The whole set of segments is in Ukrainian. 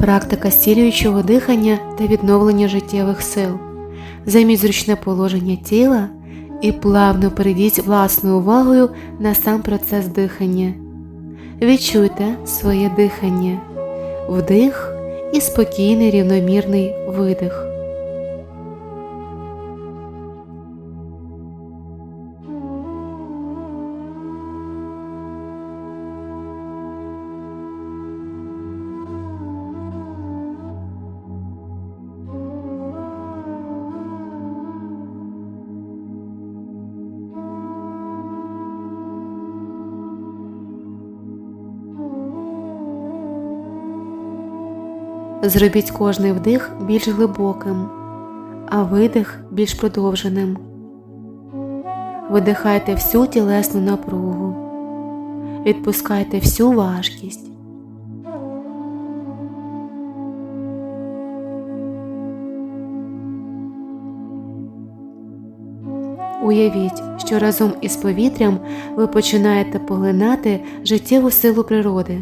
Практика стілюючого дихання та відновлення життєвих сил. Займіть зручне положення тіла і плавно перейдіть власною увагою на сам процес дихання. Відчуйте своє дихання, вдих і спокійний рівномірний видих. Зробіть кожний вдих більш глибоким, а видих більш продовженим. Видихайте всю тілесну напругу. Відпускайте всю важкість. Уявіть, що разом із повітрям ви починаєте поглинати життєву силу природи,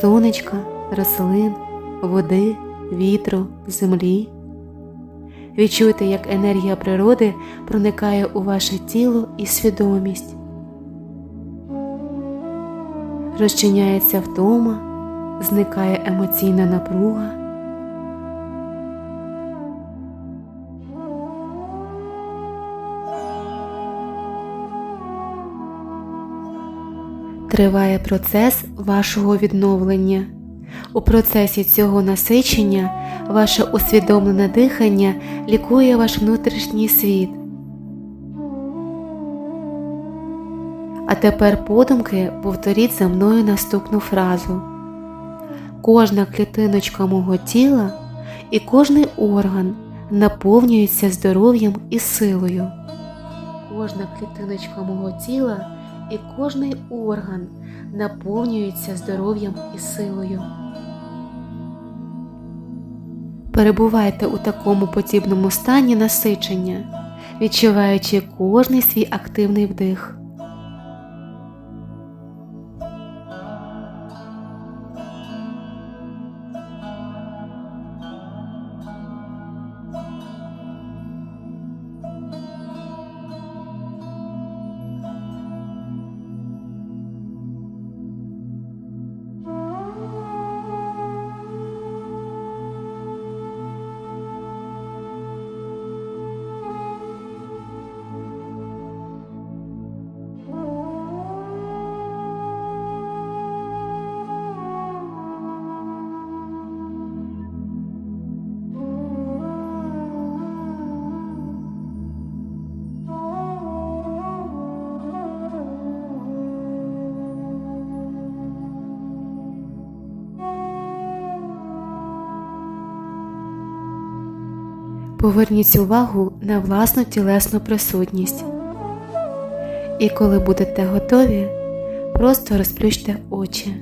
сонечка, рослин, води, вітру, землі. Відчуйте, як енергія природи проникає у ваше тіло і свідомість. Розчиняється втома, зникає емоційна напруга. Триває процес вашого відновлення. У процесі цього насичення ваше усвідомлене дихання лікує ваш внутрішній світ. А тепер подумки повторіть за мною наступну фразу. Кожна клітиночка мого тіла і кожний орган наповнюється здоров'ям і силою. Кожна клітиночка мого тіла і кожний орган наповнюється здоров'ям і силою. Перебувайте у такому подібному стані насичення, відчуваючи кожний свій активний вдих. Поверніть увагу на власну тілесну присутність. І коли будете готові, просто розплющте очі.